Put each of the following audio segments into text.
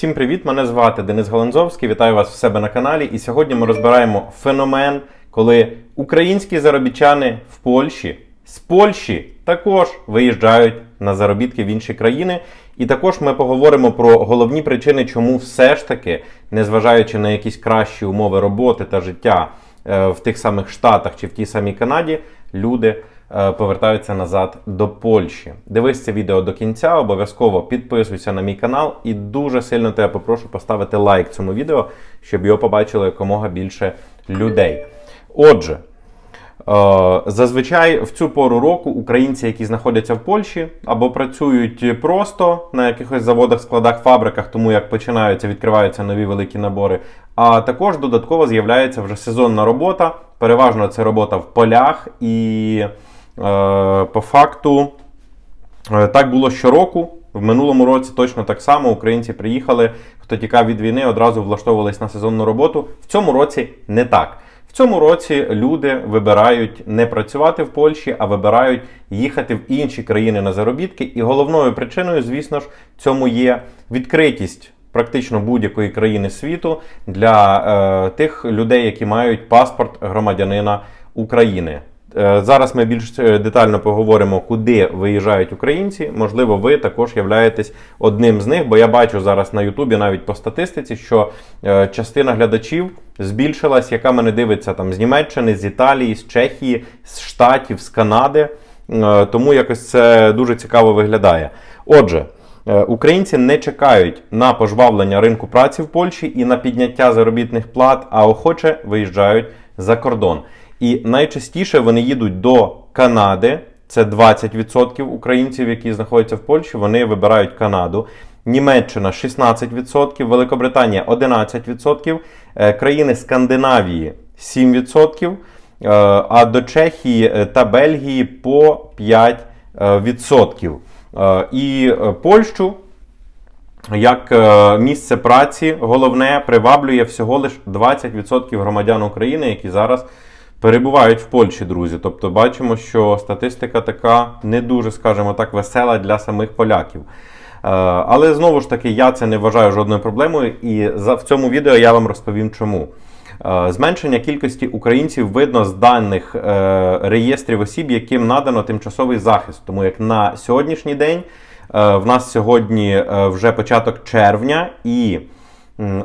Всім привіт! Мене звати Денис Галанзовський. Вітаю вас в себе на каналі. І сьогодні ми розбираємо феномен, коли українські заробітчани в Польщі з Польщі також виїжджають на заробітки в інші країни. І також ми поговоримо про головні причини, чому все ж таки, незважаючи на якісь кращі умови роботи та життя е, в тих самих Штатах чи в тій самій Канаді, люди повертаються назад до Польщі. Дивись це відео до кінця, обов'язково підписуйся на мій канал і дуже сильно тебе попрошу поставити лайк цьому відео, щоб його побачило якомога більше людей. Отже. Е, Зазвичай в цю пору року українці, які знаходяться в Польщі або працюють просто на якихось заводах, складах, фабриках, тому як починаються, відкриваються нові великі набори. А також додатково з'являється вже сезонна робота. Переважно це робота в полях, і е, по факту е, так було щороку. В минулому році точно так само українці приїхали, хто тікав від війни, одразу влаштовувались на сезонну роботу. В цьому році не так. В цьому році люди вибирають не працювати в Польщі, а вибирають їхати в інші країни на заробітки. І головною причиною, звісно ж, цьому є відкритість практично будь-якої країни світу для е, тих людей, які мають паспорт громадянина України. Е, Зараз ми більш е, детально поговоримо, куди виїжджають українці. Можливо, ви також являєтесь одним з них, бо я бачу зараз на Ютубі навіть по статистиці, що е, частина глядачів збільшилась, яка мене дивиться там з Німеччини, з Італії, з Чехії, з Штатів, з Канади. Тому якось це дуже цікаво виглядає. Отже. Українці не чекають на пожвавлення ринку праці в Польщі і на підняття заробітних плат, а охоче виїжджають за кордон. І найчастіше вони їдуть до Канади. Це 20% українців, які знаходяться в Польщі. Вони вибирають Канаду. Німеччина 16%, Великобританія 11%, е, країни Скандинавії 7%, е, а до Чехії е, та Бельгії по 5%. Е, І Польщу як місце праці головне приваблює всього лише 20% громадян України, які зараз перебувають в Польщі, друзі. Тобто бачимо, що статистика така не дуже, скажімо так, весела для самих поляків. Е, Але знову ж таки, я це не вважаю жодною проблемою, і в цьому відео я вам розповім чому. Е, Зменшення кількості українців видно з даних е, реєстрів осіб, яким надано тимчасовий захист. Тому як на сьогоднішній день в нас сьогодні вже початок червня, і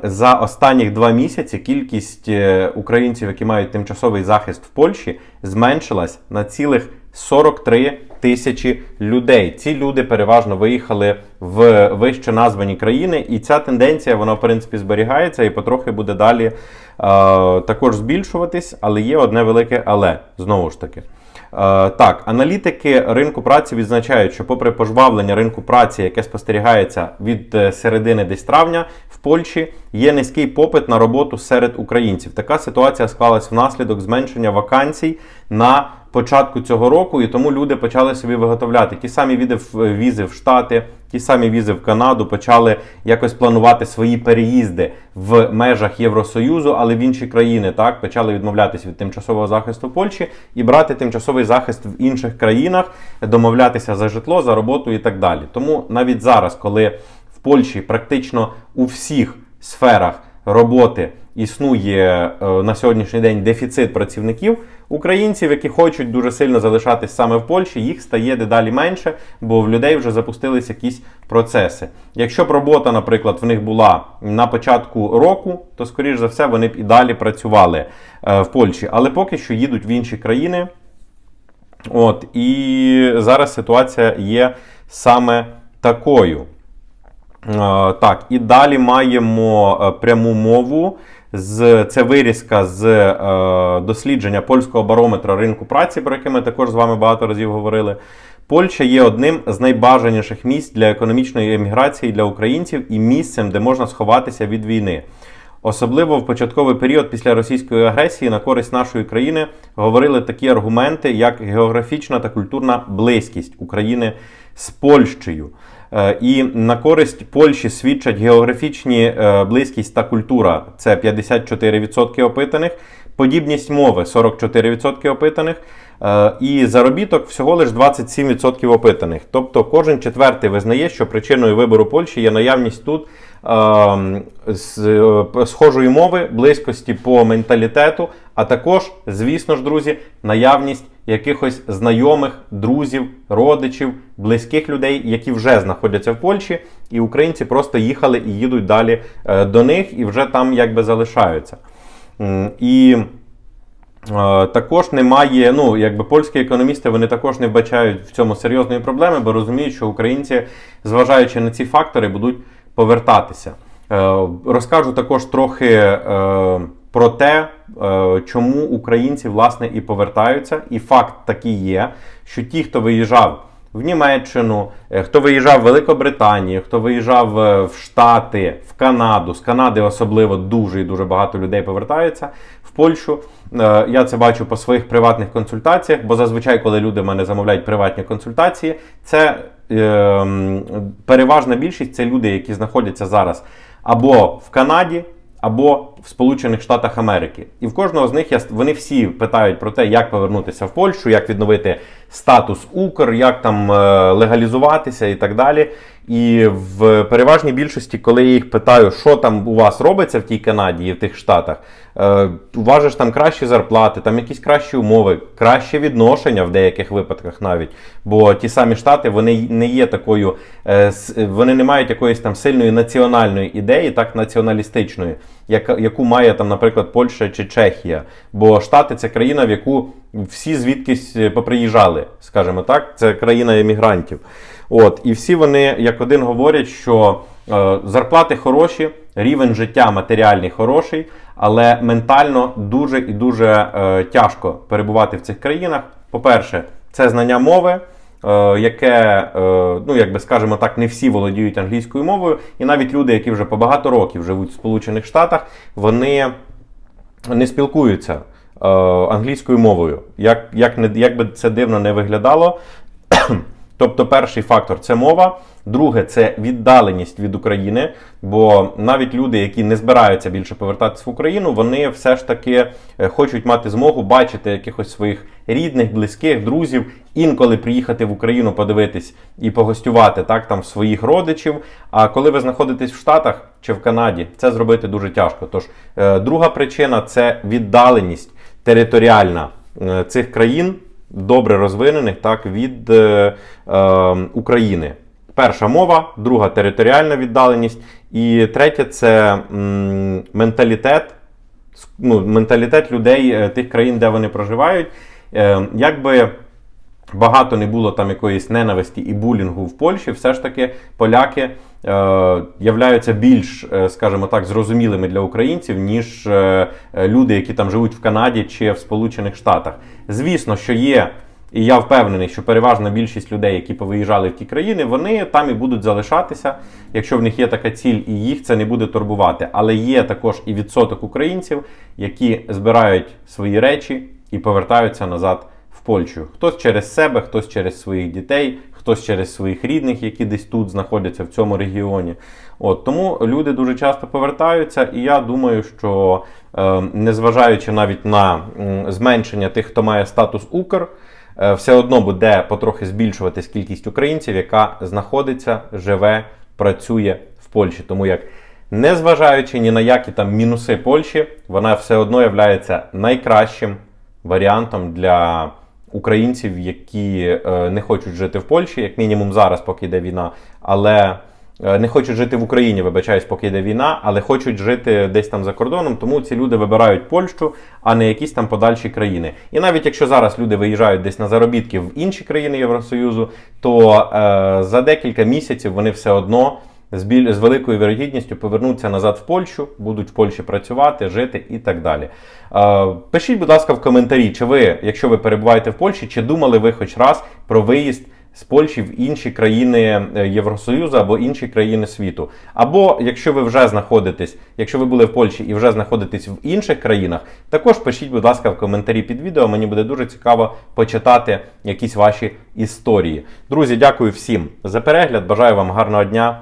за останніх два місяці кількість е, українців, які мають тимчасовий захист в Польщі, зменшилась на цілих 43 тисячі людей. Ці люди переважно виїхали в вище названі країни, і ця тенденція вона в принципі зберігається і потрохи буде далі е, також збільшуватись, але є одне велике але знову ж таки. Е, Так, аналітики ринку праці відзначають, що попри пожвавлення ринку праці, яке спостерігається від е, середини десь травня в Польщі, є низький попит на роботу серед українців. Така ситуація склалась внаслідок зменшення вакансій на початку цього року, і тому люди почали собі виготовляти ті самі віди візи в Штати, ті самі візи в Канаду, почали якось планувати свої переїзди в межах Євросоюзу, але в інші країни так почали відмовлятися від тимчасового захисту Польщі і брати тимчасовий захист в інших країнах, домовлятися за житло, за роботу і так далі. Тому навіть зараз, коли в Польщі практично у всіх сферах роботи існує е, на сьогоднішній день дефіцит працівників, українців, які хочуть дуже сильно залишатись саме в Польщі, їх стає дедалі менше, бо в людей вже запустились якісь процеси. Якщо б робота, наприклад, в них була на початку року, то скоріш за все вони б і далі працювали е, в Польщі, але поки що їдуть в інші країни. От, і зараз ситуація є саме такою. Е, Так, і далі маємо пряму мову. З, це вирізка з е, дослідження польського барометра ринку праці, про яке ми також з вами багато разів говорили. Польща є одним з найбажаніших місць для економічної еміграції для українців і місцем, де можна сховатися від війни. Особливо в початковий період після російської агресії на користь нашої країни говорили такі аргументи, як географічна та культурна близькість України з Польщею. Е, І на користь Польщі свідчать географічні е, близькість та культура. Це 54% опитаних, подібність мови 44% опитаних, е, і заробіток всього лише 27% опитаних. Тобто кожен четвертий визнає, що причиною вибору Польщі є наявність тут ем, е, схожої мови, близькості по менталітету, а також, звісно ж, друзі, наявність якихось знайомих, друзів, родичів, близьких людей, які вже знаходяться в Польщі, і українці просто їхали і їдуть далі е, до них і вже там якби залишаються. І Е, Також немає, ну якби польські економісти вони також не вбачають в цьому серйозної проблеми, бо розуміють, що українці, зважаючи на ці фактори, будуть повертатися. Е, Розкажу також трохи е, про те, чому українці власне і повертаються. І факт такий є, що ті, хто виїжджав в Німеччину, е, хто виїжджав в Великобританію, хто виїжджав е, в Штати, в Канаду, з Канади особливо дуже і дуже багато людей повертається в Польщу. Е, Я це бачу по своїх приватних консультаціях, бо зазвичай, коли люди мене замовляють приватні консультації, це переважна більшість це люди, які знаходяться зараз або в Канаді, або в Сполучених Штатах Америки. І в кожного з них я, вони всі питають про те, як повернутися в Польщу, як відновити статус Укр, як там е, легалізуватися і так далі. І в переважній більшості, коли я їх питаю, що там у вас робиться в тій Канаді і в тих штатах, е, у вас же ж там кращі зарплати, там якісь кращі умови, краще відношення в деяких випадках навіть. Бо ті самі штати вони не є такою, е, вони не мають якоїсь там сильної національної ідеї, так націоналістичної, яка, яку має там, наприклад, Польща чи Чехія. Бо Штати це країна, в яку всі звідкись е, поприїжджали, скажімо так, це країна емігрантів. От, і всі вони як один говорять, що е, зарплати хороші, рівень життя матеріальний хороший, але ментально дуже і дуже е, тяжко перебувати в цих країнах. По-перше, це знання мови. е, Яке, е, ну як би скажемо так, не всі володіють англійською мовою, і навіть люди, які вже по багато років живуть в Сполучених Штатах, вони не спілкуються е, англійською мовою. Як, як, як би це дивно не виглядало. Тобто, перший фактор це мова, друге це віддаленість від України. Бо навіть люди, які не збираються більше повертатися в Україну, вони все ж таки е, хочуть мати змогу бачити якихось своїх рідних, близьких, друзів, інколи приїхати в Україну, подивитись і погостювати так там своїх родичів. А коли ви знаходитесь в Штатах чи в Канаді, це зробити дуже тяжко. Тож е, друга причина це віддаленість територіальна е, цих країн добре розвинених так, від е, е, України. Перша мова, друга територіальна віддаленість, і третє це м, менталітет, ну, менталітет людей е, тих країн, де вони проживають. Е, якби багато не було там якоїсь ненависті і булінгу в Польщі, все ж таки поляки е, являються більш, е, скажімо так, зрозумілими для українців, ніж е, е, люди, які там живуть в Канаді чи в Сполучених Штатах. Звісно, що є. І я впевнений, що переважна більшість людей, які повиїжджали в ті країни, вони там і будуть залишатися, якщо в них є така ціль, і їх це не буде турбувати. Але є також і відсоток українців, які збирають свої речі і повертаються назад Польщу. Хтось через себе, хтось через своїх дітей, хтось через своїх рідних, які десь тут знаходяться в цьому регіоні. От тому люди дуже часто повертаються, і я думаю, що е, незважаючи навіть на м, зменшення тих, хто має статус Укр. Е, все одно буде потрохи збільшуватись кількість українців, яка знаходиться, живе, працює в Польщі. Тому як, незважаючи ні на які там мінуси Польщі, вона все одно є найкращим варіантом для українців, які е, не хочуть жити в Польщі, як мінімум зараз, поки йде війна, але е, не хочуть жити в Україні, вибачаюсь, поки йде війна, але хочуть жити десь там за кордоном. Тому ці люди вибирають Польщу, а не якісь там подальші країни. І навіть якщо зараз люди виїжджають десь на заробітки в інші країни Євросоюзу, то е, за декілька місяців вони все одно. З, біль... з великою вірогідністю повернуться назад в Польщу, будуть в Польщі працювати, жити і так далі. Е, пишіть, будь ласка, в коментарі, чи ви, якщо ви перебуваєте в Польщі, чи думали ви хоч раз про виїзд з Польщі в інші країни е, Євросоюзу або інші країни світу. Або якщо ви вже знаходитесь, якщо ви були в Польщі і вже знаходитесь в інших країнах, також пишіть, будь ласка, в коментарі під відео. Мені буде дуже цікаво почитати якісь ваші історії. Друзі, дякую всім за перегляд. Бажаю вам гарного дня